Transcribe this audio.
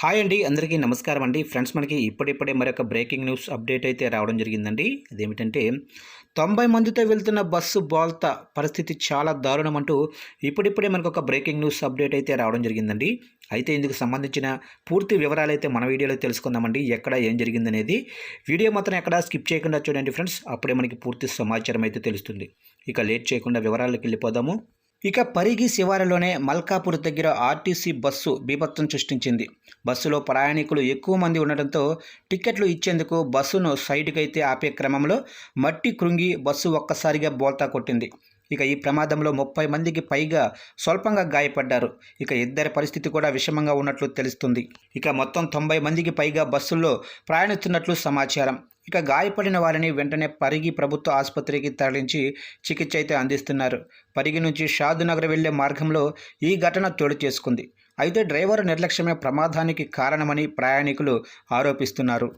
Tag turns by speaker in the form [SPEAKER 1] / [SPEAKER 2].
[SPEAKER 1] Hi అండి అందరికీ నమస్కారం అండి. ఫ్రెండ్స్ మనకి ఇప్పుడిప్పుడే మరొక బ్రేకింగ్ న్యూస్ అప్డేట్ అయితే రావడం జరిగిందండి. అదేమిటంటే తొంభై మందితో వెళ్తున్న బస్సు బోల్త పరిస్థితి చాలా దారుణం అంటూ ఇప్పుడిప్పుడే మనకు ఒక బ్రేకింగ్ న్యూస్ అప్డేట్ అయితే రావడం జరిగిందండి. అయితే ఇందుకు సంబంధించిన పూర్తి వివరాలు అయితే మన వీడియోలో తెలుసుకుందామండి ఎక్కడ ఏం జరిగిందనేది. వీడియో మాత్రం ఎక్కడ స్కిప్ చేయకుండా చూడండి ఫ్రెండ్స్. అప్పుడే మనకి పూర్తి సమాచారం అయితే తెలుస్తుంది. ఇక లేట్ చేయకుండా వివరాలకు వెళ్ళిపోదాము. ఇక పరిగి శివారులోనే మల్కాపూర్ దగ్గర ఆర్టీసీ బస్సు బీభత్సం సృష్టించింది. బస్సులో ప్రయాణికులు ఎక్కువ మంది ఉండడంతో టికెట్లు ఇచ్చేందుకు బస్సును సైడ్కి అయితే ఆపే క్రమంలో మట్టి కృంగి బస్సు ఒక్కసారిగా బోల్తా కొట్టింది. ఇక ఈ ప్రమాదంలో ముప్పై మందికి పైగా స్వల్పంగా గాయపడ్డారు. ఇక ఇద్దరి పరిస్థితి కూడా విషమంగా ఉన్నట్లు తెలుస్తుంది. ఇక మొత్తం తొంభై మందికి పైగా బస్సుల్లో ప్రయాణిస్తున్నట్లు సమాచారం. ఇక గాయపడిన వారిని వెంటనే పరిగి ప్రభుత్వ ఆసుపత్రికి తరలించి చికిత్స అయితే అందిస్తున్నారు. పరిగి నుంచి షాదునగర్ వెళ్ళే మార్గంలో ఈ ఘటన చోటు చేసుకుంది. అయితే డ్రైవర్ నిర్లక్ష్యమే ప్రమాదానికి కారణమని ప్రయాణికులు ఆరోపిస్తున్నారు.